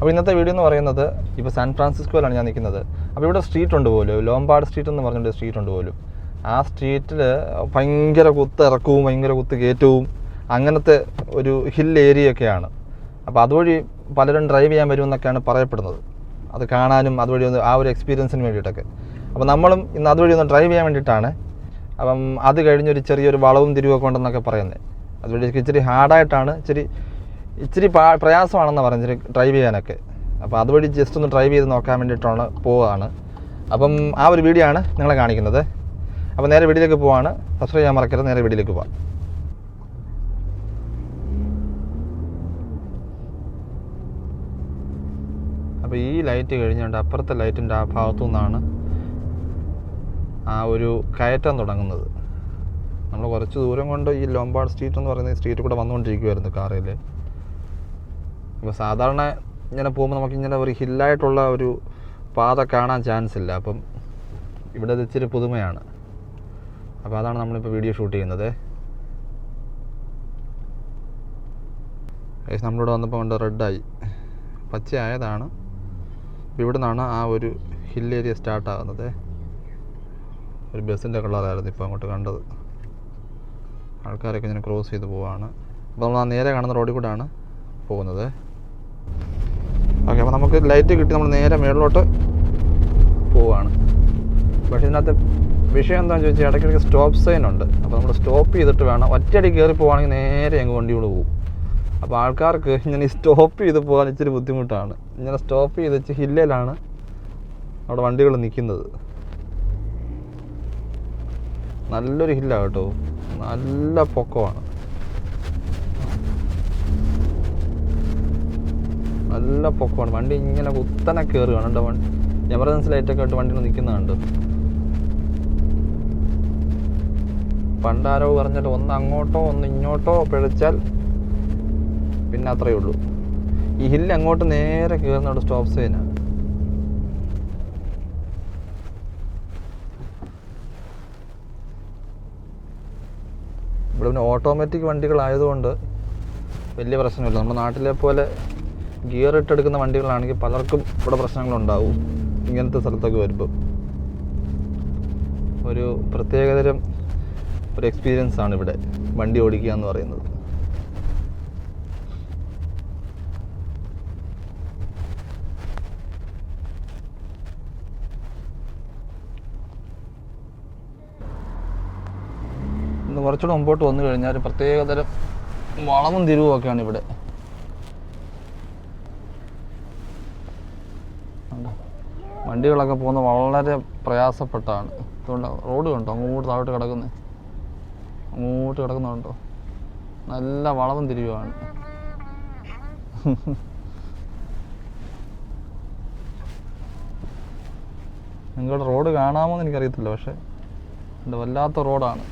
അപ്പോൾ ഇന്നത്തെ വീഡിയോ എന്ന് പറയുന്നത് ഇപ്പോൾ സാൻ ഫ്രാൻസിസ്കോയിലാണ് ഞാൻ നിൽക്കുന്നത്. അപ്പോൾ ഇവിടെ സ്ട്രീറ്റ് ഉണ്ട് പോലും. ലോംബാർഡ് സ്ട്രീറ്റ് എന്ന് പറഞ്ഞിട്ട് സ്ട്രീറ്റ് ഉണ്ട് പോലും. ആ സ്ട്രീറ്റിൽ ഭയങ്കര കുത്ത് ഇറക്കവും ഭയങ്കര കുത്ത് കയറ്റവും അങ്ങനത്തെ ഒരു ഹിൽ ഏരിയ ഒക്കെയാണ്. അപ്പോൾ അതുവഴി പലരും ഡ്രൈവ് ചെയ്യാൻ വരുമെന്നൊക്കെയാണ് പറയപ്പെടുന്നത്. അത് കാണാനും അതുവഴി ഒന്ന് ആ ഒരു എക്സ്പീരിയൻസിന് വേണ്ടിയിട്ടൊക്കെ. അപ്പോൾ നമ്മളും ഇന്ന് അതുവഴി ഒന്ന് ഡ്രൈവ് ചെയ്യാൻ വേണ്ടിയിട്ടാണ്. അപ്പം അത് കഴിഞ്ഞൊരു ചെറിയൊരു വളവും തിരിവൊക്കെ ഉണ്ടെന്നൊക്കെ പറയുന്നത്. അതുവഴി ഇച്ചിരി ഹാർഡായിട്ടാണ് ഇച്ചിരി ഇച്ചിരി പ്രയാസമാണെന്ന് പറഞ്ഞിട്ട് ഡ്രൈവ് ചെയ്യാനൊക്കെ. അപ്പോൾ അതുവഴി ജസ്റ്റ് ഒന്ന് ഡ്രൈവ് ചെയ്ത് നോക്കാൻ വേണ്ടിയിട്ടാണ് പോവുകയാണ് അപ്പം ആ ഒരു വീഡിയോ ആണ് നിങ്ങളെ കാണിക്കുന്നത്. അപ്പോൾ നേരെ വീഡിയോയിലേക്ക് പോവാണ്. സബ്സ്ക്രൈബ് ചെയ്യാൻ മറക്കരുത്. നേരെ വീഡിയോയിലേക്ക് പോവാം. അപ്പോൾ ഈ ലൈറ്റ് കഴിഞ്ഞുകൊണ്ട് അപ്പുറത്തെ ലൈറ്റിന്റെ ആ ഭാഗത്തു നിന്നാണ് ആ ഒരു കയറ്റം തുടങ്ങുന്നത്. നമ്മൾ കുറച്ച് ദൂരം കൊണ്ട് ഈ ലോംബാർഡ് സ്ട്രീറ്റ് എന്ന് പറയുന്ന സ്ട്രീറ്റ് കൂടെ വന്നുകൊണ്ടിരിക്കുമായിരുന്നു കാറിൽ ഇപ്പോൾ സാധാരണ ഇങ്ങനെ പോകുമ്പോൾ നമുക്ക് ഇങ്ങനെ ഒരു ഹില്ലായിട്ടുള്ള ഒരു പാത കാണാൻ ചാൻസ് ഇല്ല. അപ്പം ഇവിടെ അത് ഇച്ചിരി പുതുമയാണ്. അപ്പോൾ അതാണ് നമ്മളിപ്പോൾ വീഡിയോ ഷൂട്ട് ചെയ്യുന്നത്. നമ്മളിവിടെ വന്നപ്പോൾ കൊണ്ട് റെഡായി പച്ചയായതാണ് ഇവിടെ നിന്നാണ് ആ ഒരു ഹിൽ ഏരിയ സ്റ്റാർട്ടാകുന്നത് ഒരു ബസ്സിന്റെ കളറായിരുന്നു ഇപ്പോൾ അങ്ങോട്ട് കണ്ടത്. ആൾക്കാരൊക്കെ ഇങ്ങനെ ക്രോസ് ചെയ്ത് പോവാണ്. അപ്പോൾ നമ്മൾ ആ നേരെ കാണുന്ന റോഡിൽ കൂടെയാണ് പോകുന്നത്. ഓക്കെ അപ്പോൾ നമുക്ക് ലൈറ്റ് കിട്ടി നമ്മൾ നേരെ മേളിലോട്ട് പോവുകയാണ് പക്ഷേ ഇതിനകത്ത് വിഷയം എന്താണെന്ന് ചോദിച്ചാൽ ഇടയ്ക്കിടയ്ക്ക് സ്റ്റോപ്പ് സൈൻ ഉണ്ട്. അപ്പോൾ നമ്മൾ സ്റ്റോപ്പ് ചെയ്തിട്ട് വേണം. ഒറ്റയടി കയറി പോവുകയാണെങ്കിൽ നേരെ അങ്ങ് വണ്ടിയോട് പോകും. അപ്പോൾ ആൾക്കാർക്ക് ഇങ്ങനെ സ്റ്റോപ്പ് ചെയ്ത് പോകാൻ ഇച്ചിരി ബുദ്ധിമുട്ടാണ്. ഇങ്ങനെ സ്റ്റോപ്പ് ചെയ്ത് വെച്ച് ഹില്ലയിലാണ് അവിടെ വണ്ടികൾ നിൽക്കുന്നത്. നല്ലൊരു ഹില്ലാണ് കേട്ടോ. നല്ല പൊക്കമാണ്. നല്ല പൊക്കമാണ്. വണ്ടി ഇങ്ങനെ കുത്തനെ കയറുകയാണ് കേട്ടോ വണ്ടി എമർജൻസി ലൈറ്റൊക്കെ ആയിട്ട് വണ്ടി നിൽക്കുന്നതുണ്ട് പണ്ടാരോ പറഞ്ഞിട്ട് ഒന്ന് അങ്ങോട്ടോ ഒന്ന് ഇങ്ങോട്ടോ പിഴച്ചാൽ പിന്നെ അത്രയേ ഉള്ളൂ. ഈ ഹില്ല് അങ്ങോട്ട് നേരെ കയറുന്നവിടെ സ്റ്റോപ്പ് സൈനാണ് ഇവിടെ പിന്നെ ഓട്ടോമാറ്റിക് വണ്ടികളായതുകൊണ്ട് വലിയ പ്രശ്നമില്ല. നമ്മുടെ നാട്ടിലെ പോലെ ഗിയർ ഇട്ടെടുക്കുന്ന വണ്ടികളാണെങ്കിൽ പലർക്കും ഇവിടെ പ്രശ്നങ്ങളുണ്ടാവും. ഇങ്ങനത്തെ സ്ഥലത്തൊക്കെ വരുമ്പോൾ ഒരു പ്രത്യേകതരം ഒരു എക്സ്പീരിയൻസ് ആണ് ഇവിടെ വണ്ടി ഓടിക്കുക എന്ന് പറയുന്നത്. കുറച്ചുകൂടെ മുമ്പോട്ട് വന്നു കഴിഞ്ഞാൽ പ്രത്യേകതരം വളവും തിരിവും ഒക്കെയാണ് ഇവിടെ. കണ്ടോ? വണ്ടികളൊക്കെ പോകുന്നത് വളരെ പ്രയാസപ്പെട്ടാണ്. അതുകൊണ്ട് റോഡ് കണ്ടോ? അങ്ങോട്ട് താഴോട്ട് കിടക്കുന്നത് അങ്ങോട്ട് കിടക്കുന്നുണ്ടോ നല്ല വളവും തിരിയുവാണ്. നിങ്ങളുടെ റോഡ് കാണാമോ എന്ന് എനിക്കറിയത്തില്ല പക്ഷേ വല്ലാത്ത റോഡാണ്.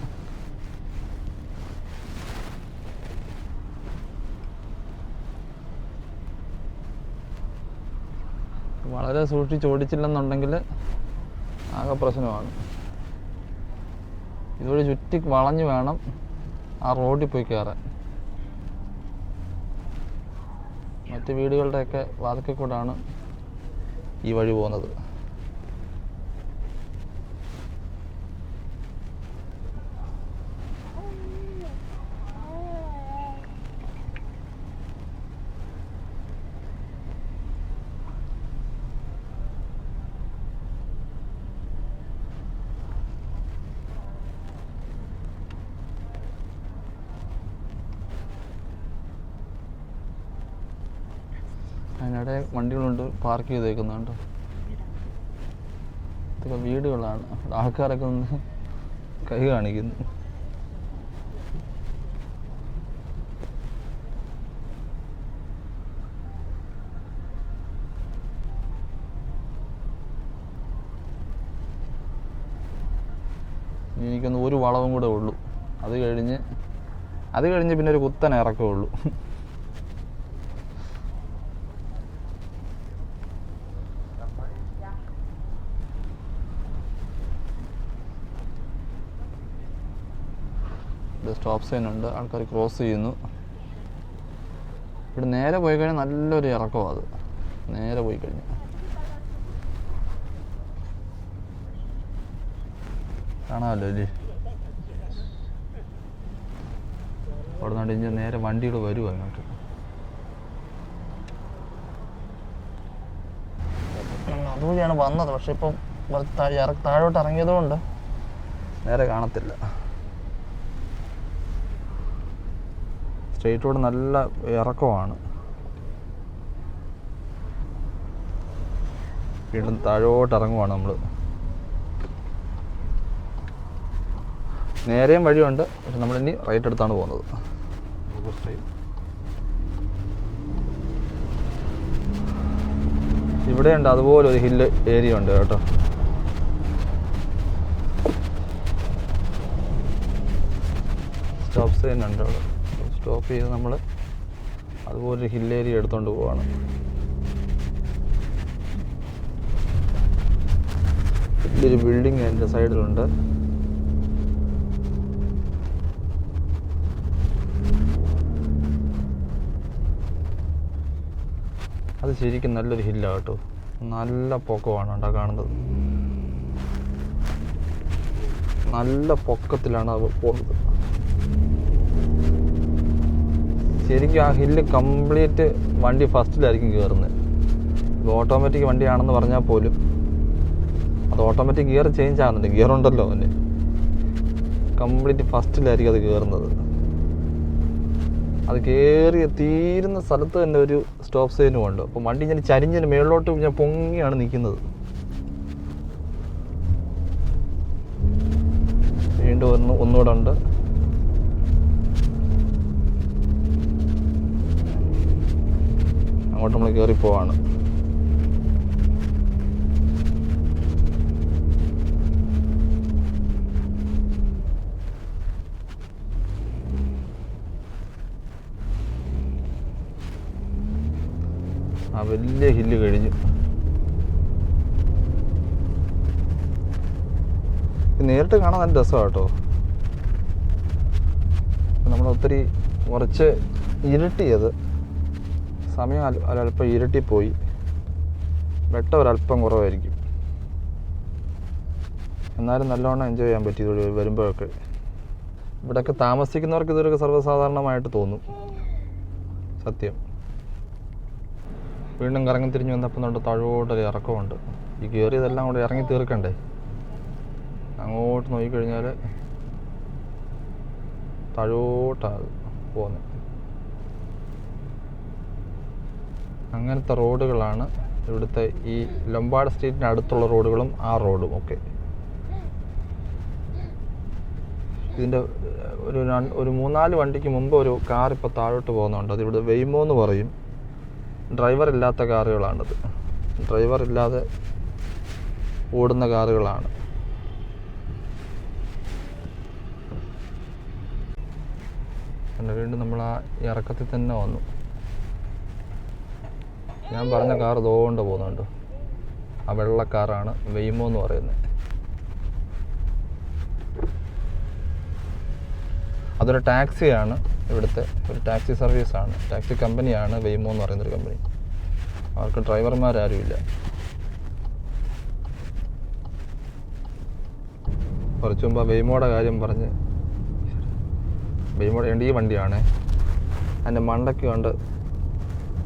വളരെ സൂക്ഷിച്ച് ഓടിച്ചില്ലെന്നുണ്ടെങ്കിൽ ആകെ പ്രശ്നമാണ്. ഇതുവഴി ചുറ്റി വളഞ്ഞു വേണം ആ റോഡിൽ പോയി കയറാൻ. മറ്റ് വീടുകളുടെയൊക്കെ വാതിക്കൽ കൂടാണ് ഈ വഴി പോകുന്നത്. അതിനിടെ വണ്ടികളുണ്ട് പാർക്ക് ചെയ്തേക്കുന്നുണ്ട്. ഇതൊക്കെ വീടുകളാണ്. അവിടെ ആൾക്കാരൊക്കെ ഒന്ന് കൈ കാണിക്കുന്നു. എനിക്കൊന്ന് ഒരു വളവും കൂടെ ഉള്ളൂ. അത് കഴിഞ്ഞ് അത് കഴിഞ്ഞ് പിന്നെ ഒരു കുത്തനെ ഇറക്കേ ഉള്ളൂ ഇത് സ്റ്റോപ്പ് സൈൻ ഉണ്ട് ആൾക്കാർ ക്രോസ് ചെയ്യുന്നു. ഇവിടെ നേരെ പോയി കഴിഞ്ഞാൽ നല്ലൊരു ഇറക്കമാണ് അത്. നേരെ പോയി കഴിഞ്ഞു. കാണാമല്ലോ അല്ലേ അവിടെ നിന്ന് ഇഞ്ഞ് നേരെ വണ്ടികൾ വരുമോ അങ്ങോട്ട് അതുവഴിയാണ് വന്നത്. പക്ഷെ ഇപ്പം താഴെ താഴോട്ട് ഇറങ്ങിയതുകൊണ്ട് നേരെ കാണത്തില്ല. സ്ട്രെയിറ്റ് റോഡ് നല്ല ഇറക്കമാണ്. വീണ്ടും താഴോട്ട് ഇറങ്ങുവാണ് നമ്മൾ നേരെയും വഴിയുണ്ട്. പക്ഷെ നമ്മൾ ഇനി റൈറ്റ് എടുത്താണ് പോകുന്നത്. ഇവിടെയുണ്ട് അതുപോലെ ഒരു ഹില്ല് ഏരിയ ഉണ്ട് കേട്ടോ. സ്റ്റോപ്പ് സൈൻ ഉണ്ട് അവിടെ. സ്റ്റോപ്പ് ചെയ്ത് നമ്മൾ അതുപോലെ ഏരിയ എടുത്തുകൊണ്ട് പോവാണ്. വലിയൊരു ബിൽഡിംഗ് എന്റെ സൈഡിലുണ്ട് അത് ശരിക്കും നല്ലൊരു ഹില്ലാണ് കേട്ടോ. നല്ല പൊക്കമാണ് കേട്ടോ കാണുന്നത്. നല്ല പൊക്കത്തിലാണ് അത് പോകുന്നത്. ശരിക്കും ആ ഹില്ല് കംപ്ലീറ്റ് വണ്ടി ഫസ്റ്റിലായിരിക്കും കയറുന്നത് ഇത് ഓട്ടോമാറ്റിക് വണ്ടിയാണെന്ന് പറഞ്ഞാൽ പോലും. അത് ഓട്ടോമാറ്റിക് ഗിയർ ചേഞ്ച് ആകുന്നുണ്ട് ഗിയർ ഉണ്ടല്ലോ അവന്. കംപ്ലീറ്റ് ഫസ്റ്റിലായിരിക്കും അത് കയറുന്നത് അത് കയറി തീരുന്ന സ്ഥലത്ത് തന്നെ ഒരു സ്റ്റോപ്പ് സൈനും ഉണ്ട്. അപ്പം വണ്ടി ഞാൻ ചരിഞ്ഞിന് മേളിലോട്ട് ഞാൻ പൊങ്ങിയാണ് നിൽക്കുന്നത്. വീണ്ടും ഒന്ന് ഒന്നുകൂടെ ഉണ്ട്. അങ്ങോട്ട് നമ്മൾ കയറി പോവാണ്. ആ വലിയ ഹില്ല് കഴിഞ്ഞു. നേരിട്ട് കാണാൻ നല്ല രസമാണ് കേട്ടോ നമ്മൾ ഒത്തിരി കുറച്ച് ഇരുട്ടിയത്. സമയം ഒരല്പം ഇരുട്ടിപ്പോയി. വെട്ടം ഒരല്പം കുറവായിരിക്കും. എന്നാലും നല്ലോണം എൻജോയ് ചെയ്യാൻ പറ്റി ഇത് വരുമ്പോഴൊക്കെ. ഇവിടെയൊക്കെ താമസിക്കുന്നവർക്ക് ഇതൊരു സർവസാധാരണമായിട്ട് തോന്നും. സത്യം. വീണ്ടും കറങ്ങി തിരിഞ്ഞ് വന്നപ്പോൾ നമ്മുടെ താഴോട്ടൊരു ഇറക്കമുണ്ട്. ഈ കയറിയതെല്ലാം കൂടെ ഇറങ്ങി തീർക്കണ്ടേ? അങ്ങോട്ട് നോക്കിക്കഴിഞ്ഞാൽ താഴോട്ടാണ് പോകുന്നത് അങ്ങനത്തെ റോഡുകളാണ് ഇവിടുത്തെ ഈ ലൊമ്പാട് സ്ട്രീറ്റിന് അടുത്തുള്ള റോഡുകളും ആ റോഡും. ഒക്കെ ഇതിന്റെ ഒരു ഒരു മൂന്നാൽ വണ്ടിക്ക് മുമ്പ് ഒരു കാർ ഇപ്പോൾ താഴോട്ട് പോകുന്നുണ്ട്. അത് ഇവിടെ വെയ്മോ എന്ന് പറയും. ഡ്രൈവർ ഇല്ലാത്ത കാറുകളാണിത്. ഡ്രൈവർ ഇല്ലാതെ ഓടുന്ന കാറുകളാണ്. വീണ്ടും നമ്മൾ ആ ഇറക്കത്തിൽ തന്നെ വന്നു. ഞാൻ പറഞ്ഞ കാർ ഇതുകൊണ്ട് പോകുന്നുണ്ട്. ആ വെള്ള കാറാണ് വെയ്മോ എന്ന് പറയുന്നത്. അതൊരു ടാക്സിയാണ് ഇവിടുത്തെ ഒരു ടാക്സി സർവീസാണ് ടാക്സി കമ്പനിയാണ് വെയ്മോ എന്ന് പറയുന്നൊരു കമ്പനി അവർക്ക് ഡ്രൈവർമാരാരുമില്ല കുറച്ച് മുമ്പ് വെയ്മോടെ കാര്യം പറഞ്ഞ് വെയ്മോടെ ഈ വണ്ടിയാണ്. അതിന്റെ മണ്ടയ്ക്ക് കൊണ്ട്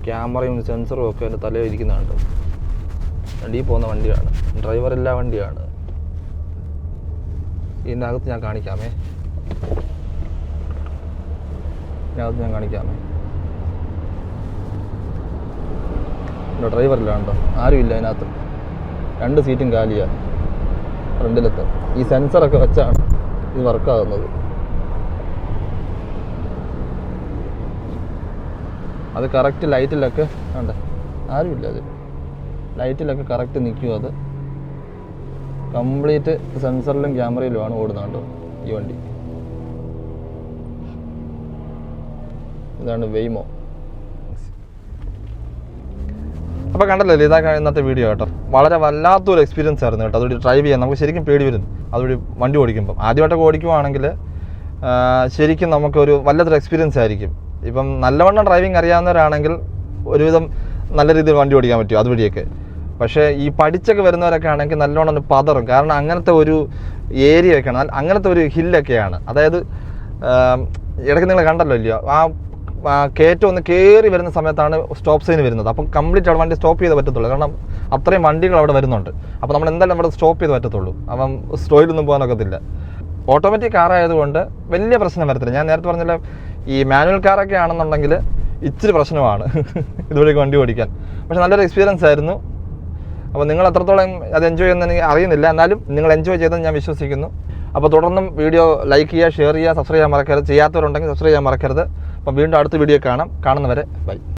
ക്യാമറയും സെൻസറും ഒക്കെ എന്റെ തലയിൽ ഇരിക്കുന്നുണ്ട്. വണ്ടി പോകുന്ന വണ്ടിയാണ്. ഡ്രൈവർ എല്ലാ വണ്ടിയാണ്. അകത്ത് ഞാൻ കാണിക്കാമേ. ഇതിനകത്ത് ഞാൻ കാണിക്കാമേ. ഡ്രൈവർ ഡ്രൈവറില്ല കണ്ടോ? ആരുമില്ല അതിനകത്ത് രണ്ട് സീറ്റും കാലിയാണ് ഫ്രണ്ടിലത്തെ. ഈ സെൻസറൊക്കെ വെച്ചാണ് ഇത് വർക്കാകുന്നത് അത് കറക്റ്റ് ലൈറ്റിലൊക്കെ ഉണ്ട് ആരുമില്ല അത്. ലൈറ്റിലൊക്കെ കറക്റ്റ് നിൽക്കും അത്? കംപ്ലീറ്റ് സെൻസറിലും ക്യാമറയിലുമാണ് ഓടുന്നത് ഈ വണ്ടി. ഇതാണ് വെയ്മോ അപ്പോൾ കണ്ടല്ലോ ഇതാ ഇന്നത്തെ വീഡിയോ കേട്ടോ. വളരെ വല്ലാത്തൊരു എക്സ്പീരിയൻസ് ആയിരുന്നു കേട്ടോ. അതുകൊണ്ട് ഡ്രൈവ് ചെയ്യാൻ. നമുക്ക് ശരിക്കും പേടി വരുന്നു. അതുവഴി വണ്ടി ഓടിക്കുമ്പോൾ ആദ്യമായിട്ടൊക്കെ ഓടിക്കുവാണെങ്കിൽ ശരിക്കും നമുക്കൊരു വല്ലാത്തൊരു എക്സ്പീരിയൻസ് ആയിരിക്കും. ഇപ്പം നല്ലവണ്ണം ഡ്രൈവിംഗ് അറിയാവുന്നവരാണെങ്കിൽ ഒരുവിധം നല്ല രീതിയിൽ വണ്ടി ഓടിക്കാൻ പറ്റും അതുവഴിയൊക്കെ. പക്ഷേ ഈ പഠിച്ചൊക്കെ വരുന്നവരൊക്കെ ആണെങ്കിൽ നല്ലോണം ഒന്ന് പതറും. കാരണം അങ്ങനത്തെ ഒരു ഏരിയ ഒക്കെയാണ്. അങ്ങനത്തെ ഒരു ഹില്ലൊക്കെയാണ് അതായത് ഇടയ്ക്ക് നിങ്ങൾ കണ്ടല്ലോ ഇല്ലയോ? ആ കയറ്റം ഒന്ന് കയറി വരുന്ന സമയത്താണ് സ്റ്റോപ്പ് സൈൻ വരുന്നത്. അപ്പം കംപ്ലീറ്റ് അവിടെ വണ്ടി സ്റ്റോപ്പ് ചെയ്ത് പറ്റത്തുള്ളൂ. കാരണം അത്രയും വണ്ടികൾ അവിടെ വരുന്നുണ്ട്. അപ്പോൾ നമ്മൾ എന്തായാലും അവിടെ സ്റ്റോപ്പ് ചെയ്ത് പറ്റത്തുള്ളൂ. അപ്പം സ്ലോയിലൊന്നും പോകാനൊക്കത്തില്ല. ഓട്ടോമാറ്റിക് കാറായതുകൊണ്ട് വലിയ പ്രശ്നം വരത്തില്ല. ഞാൻ നേരത്തെ പറഞ്ഞല്ലോ ഈ മാനുവൽ കാറൊക്കെ ആണെന്നുണ്ടെങ്കിൽ ഇച്ചിരി പ്രശ്നമാണ് ഇതുവഴി വണ്ടി ഓടിക്കാൻ. പക്ഷെ നല്ലൊരു എക്സ്പീരിയൻസ് ആയിരുന്നു. അപ്പോൾ നിങ്ങൾ എത്രത്തോളം അത് എൻജോയ് ചെയ്യുന്ന എനിക്ക് അറിയുന്നില്ല. എന്നാലും നിങ്ങൾ എൻജോയ് ചെയ്തെന്ന് ഞാൻ വിശ്വസിക്കുന്നു. അപ്പോൾ തുടർന്നും വീഡിയോ ലൈക്ക് ചെയ്യുക ഷെയർ ചെയ്യുക സബ്സ്ക്രൈബ് ചെയ്യാൻ മറക്കരുത്. ചെയ്യാത്തവരുണ്ടെങ്കിൽ സബ്സ്ക്രൈബ് ചെയ്യാൻ മറക്കരുത്. അപ്പോൾ വീണ്ടും അടുത്ത വീഡിയോ കാണാം. കാണുന്നവരെ ബൈ